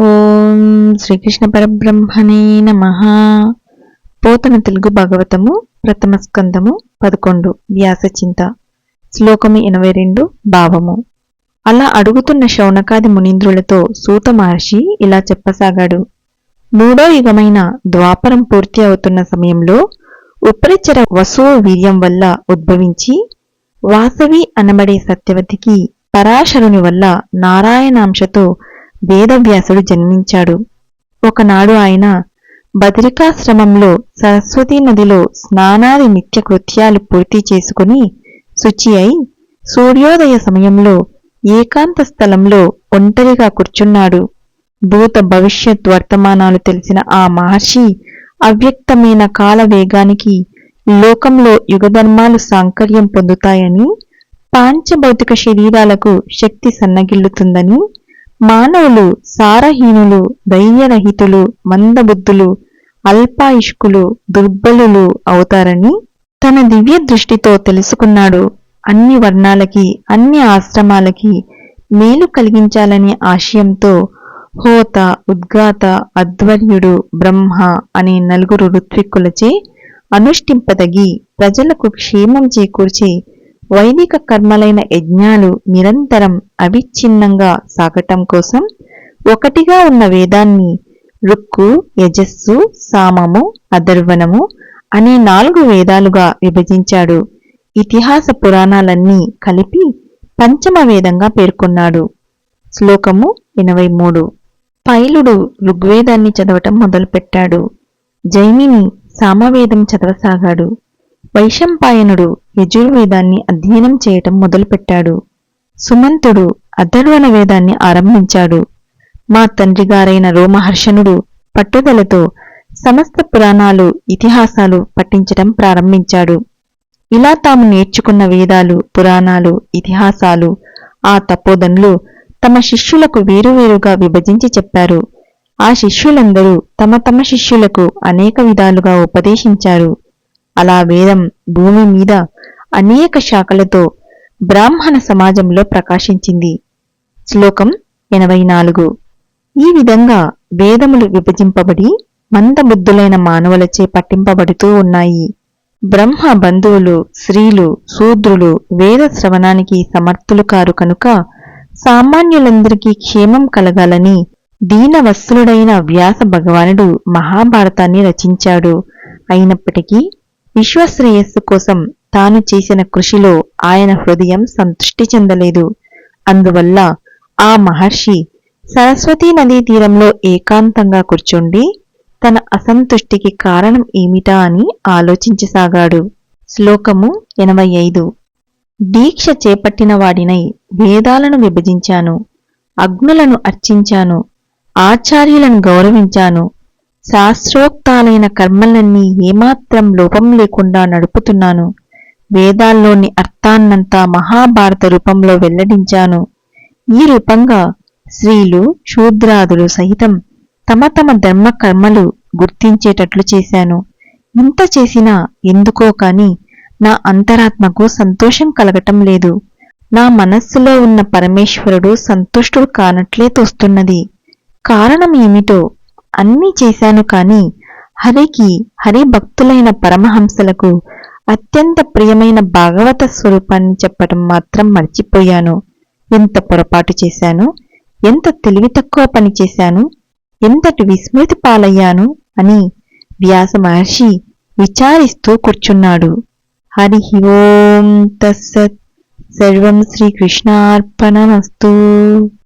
ఓం శ్రీకృష్ణ పరబ్రహ్మణే నమ. పోతన తెలుగు భాగవతము ప్రథమ స్కందము పదకొండు వ్యాసచింత శ్లోకము ఎనభై రెండు భావము. అలా అడుగుతున్న శౌనకాది మునీంద్రులతో సూత మహర్షి ఇలా చెప్పసాగాడు. మూడో యుగమైన ద్వాపరం పూర్తి అవుతున్న సమయంలో ఉపరిచర వసో వీర్యం వల్ల ఉద్భవించి వాసవి అనబడే సత్యవతికి పరాశరుని వల్ల నారాయణాంశతో వేదవ్యాసుడు జన్మించాడు. ఒకనాడు ఆయన బదరికాశ్రమంలో సరస్వతీ నదిలో స్నానాది నిత్య కృత్యాలు పూర్తి చేసుకుని శుచి అయి సూర్యోదయ సమయంలో ఏకాంత స్థలంలో ఒంటరిగా కూర్చున్నాడు. భూత భవిష్యత్ వర్తమానాలు తెలిసిన ఆ మహర్షి అవ్యక్తమైన కాల వేగానికి లోకంలో యుగధర్మాలు సాంకర్యం పొందుతాయని పాంచభౌతిక శరీరాలకు శక్తి సన్నగిల్లుతుందని మానవులు సారహీనులు ధైర్యరహితులు మందబుద్ధులు అల్పాయుష్కులు దుర్బలులు అవుతారని తన దివ్య దృష్టితో తెలుసుకున్నాడు. అన్ని వర్ణాలకి అన్ని ఆశ్రమాలకి మేలు కలిగించాలనే ఆశయంతో హోత ఉద్గాత అధ్వర్యుడు బ్రహ్మ అనే నలుగురు ఋత్విక్కులచే అనుష్ఠింపదగి ప్రజలకు క్షేమం చేకూర్చే వైదిక కర్మలైన యజ్ఞాలు నిరంతరం అవిచ్ఛిన్నంగా సాగటం కోసం ఒకటిగా ఉన్న వేదాన్ని రుక్కు యజస్సు సామము అధర్వణము అనే నాలుగు వేదాలుగా విభజించాడు. ఇతిహాస పురాణాలన్నీ కలిపి పంచమ వేదంగా పేర్కొన్నాడు. శ్లోకము ఎనభై మూడు. పైలుడు ఋగ్వేదాన్ని చదవటం మొదలుపెట్టాడు. జైమిని సామవేదం చదవసాగాడు. వైశంపాయనుడు యజుర్వేదాన్ని అధ్యయనం చేయటం మొదలుపెట్టాడు. సుమంతుడు అధర్వణ వేదాన్ని ఆరంభించాడు. మా తండ్రిగారైన రోమహర్షణుడు పట్టుదలతో సమస్త పురాణాలు ఇతిహాసాలు పఠించటం ప్రారంభించాడు. ఇలా తాము నేర్చుకున్న వేదాలు పురాణాలు ఇతిహాసాలు ఆ తపోదనులు తమ శిష్యులకు వేరువేరుగా విభజించి చెప్పారు. ఆ శిష్యులందరూ తమ తమ శిష్యులకు అనేక విధాలుగా ఉపదేశించారు. అలా వేదం భూమి మీద అనేక శాఖలతో బ్రాహ్మణ సమాజంలో ప్రకాశించింది. శ్లోకం ఎనభై నాలుగు ఈ విధంగా వేదములు విభజింపబడి మందబుద్ధులైన మానవులచే పట్టింపబడుతూ ఉన్నాయి. బ్రహ్మ బంధువులు స్త్రీలు శూద్రులు వేద శ్రవణానికి సమర్థులు కారు కనుక సామాన్యులందరికీ క్షేమం కలగాలని దీనవస్తుడైన వ్యాస భగవానుడు మహాభారతాన్ని రచించాడు. అయినప్పటికీ విశ్వశ్రేయస్సు కోసం తాను చేసిన కృషిలో ఆయన హృదయం సంతృష్టి చెందలేదు. అందువల్ల ఆ మహర్షి సరస్వతీ నదీ తీరంలో ఏకాంతంగా కూర్చుండి తన అసంతుష్టికి కారణం ఏమిటా అని ఆలోచించసాగాడు. శ్లోకము ఎనభై ఐదు. దీక్ష చేపట్టిన వాడినై వేదాలను విభజించాను అగ్నులను అర్చించాను ఆచార్యులను గౌరవించాను శాస్త్రోక్తాలైన కర్మలన్నీ ఏమాత్రం లోపం లేకుండా నడుపుతున్నాను. వేదాల్లోని అర్థాన్నంతా మహాభారత రూపంలో వెల్లడించాను. ఈ రూపంగా స్త్రీలు శూద్రాదులు సహితం తమ తమ ధర్మ కర్మలు గుర్తించేటట్లు చేశాను. ఇంత చేసినా ఎందుకో కాని నా అంతరాత్మకు సంతోషం కలగటం లేదు. నా మనస్సులో ఉన్న పరమేశ్వరుడు సంతుష్టుడు కానట్లే తోస్తున్నది. కారణం ఏమిటో అన్నీ చేశాను కాని హరికి హరి భక్తులైన పరమహంసలకు అత్యంత ప్రియమైన భాగవత స్వరూపాన్ని చెప్పటం మాత్రం మర్చిపోయాను. ఎంత పొరపాటు చేశాను? ఎంత తెలివి తక్కువ పని చేశాను? ఎంతటి విస్మృతి పాలయ్యాను? అని వ్యాస మహర్షి విచారిస్తూ కూర్చున్నాడు. హరి ఓం తస్సత్. సర్వం శ్రీకృష్ణార్పణమస్తూ.